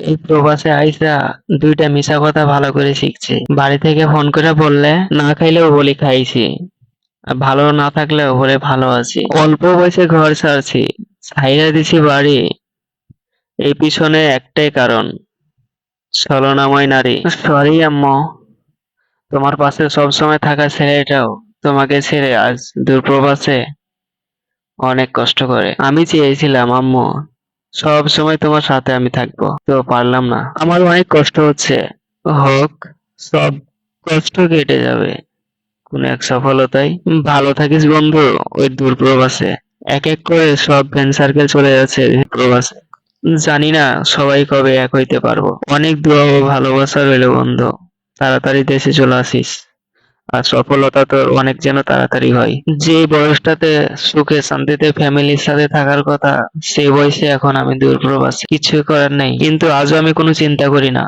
এই প্রবাসে আইসা দুইটা মিশা কথা ভালো করে শিখছি। বাড়ি থেকে ফোন করে বললে, না খাইলেও বলি খাইছি। ভালো না থাকলেও বলে ভালো আছি। অল্প বয়সে ঘর ছাড়ছি ছাইরা দিছি বাড়ি। এই পিছনে একটাই কারণ, ছলনাময় নারী। সরি আম্মু। তোমার পাশে সবসময় থাকা ছেলেটাও তোমাকে ছেড়ে আজ দূরপ্রবাসে অনেক কষ্ট করে। আমি চেয়েছিলাম, আম্মু সব সময় তোমার সাথে আমি থাকব। তো পারলাম না। আমার অনেক কষ্ট হচ্ছে। হোক, সব কষ্ট কেটে যাবে। কোন এক সফলতায় ভালো থাকিস বন্ধু, ওই দূরপ্রবাসে। এক এক করে সব ফ্রেন্ড সার্কেল চলে যাচ্ছে প্রবাসে জানি না সবাই কবে এক হইতে পারব। অনেক দোয়া ও ভালোবাসা রইল বন্ধু। তাড়াতাড়ি দেশে চলে আসিস। আর সফলতা তো অনেক যেন তাড়াতাড়ি হয়। যে বয়সটাতে সুখে, শান্তিতে ফ্যামিলির সাথে থাকার কথা, সেই বয়সে এখন আমি দূরপ্রবাসী। কিছু করার নেই। কিন্তু আজও আমি কোনো চিন্তা করি না।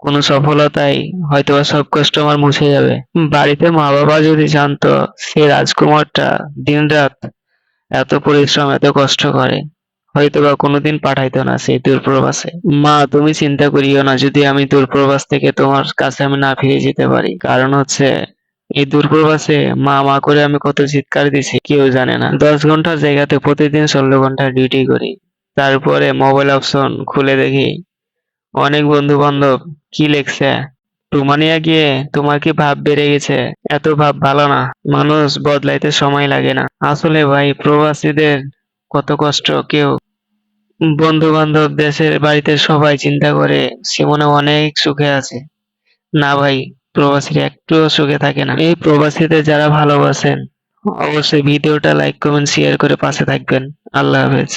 কোনো সফলতাই হয়তোবা সব কষ্ট আমার মুছে যাবে। বাড়িতে মা বাবা যদি জানতো, সে রাজকুমারটা দিনরাত এত পরিশ্রম, এত কষ্ট করে। হয়তোবা কোনোদিন পাঠাইতো না সেই দূরপ্রবাসে মা, তুমি চিন্তা করিও না, যদি আমি দূরপ্রবাস থেকে তোমার কাছে আমি না ফিরে যেতে পারি। কারণ হচ্ছে, এই দূরপ্রবাসে মা মা করে আমি কত চিৎকার দিছি, কেউ জানে না। দশ ঘণ্টার জায়গাতে প্রতিদিন ষোলো ঘণ্টা ডিউটি করি। তারপরে মোবাইল অপশন খুলে দেখি, অনেক বন্ধু বান্ধব কি লেখছে? রোমানিয়া গিয়ে তোমার কি ভাব বেড়ে গেছে? এত ভাব ভালো না। মানুষ বদলাইতে সময় লাগে না। আসলে ভাই, প্রবাসীদের কত কষ্ট, কেউ বন্ধু বান্ধব দেশের বাড়িতে সবাই চিন্তা করে সে মনে অনেক সুখে আছে। না ভাই, প্রবাসীরা একটুও সুখে থাকে না। এই প্রবাসীদের যারা ভালোবাসেন, অবশ্যই ভিডিওটা লাইক কমেন্ট শেয়ার করে পাশে থাকবেন। আল্লাহ হাফেজ।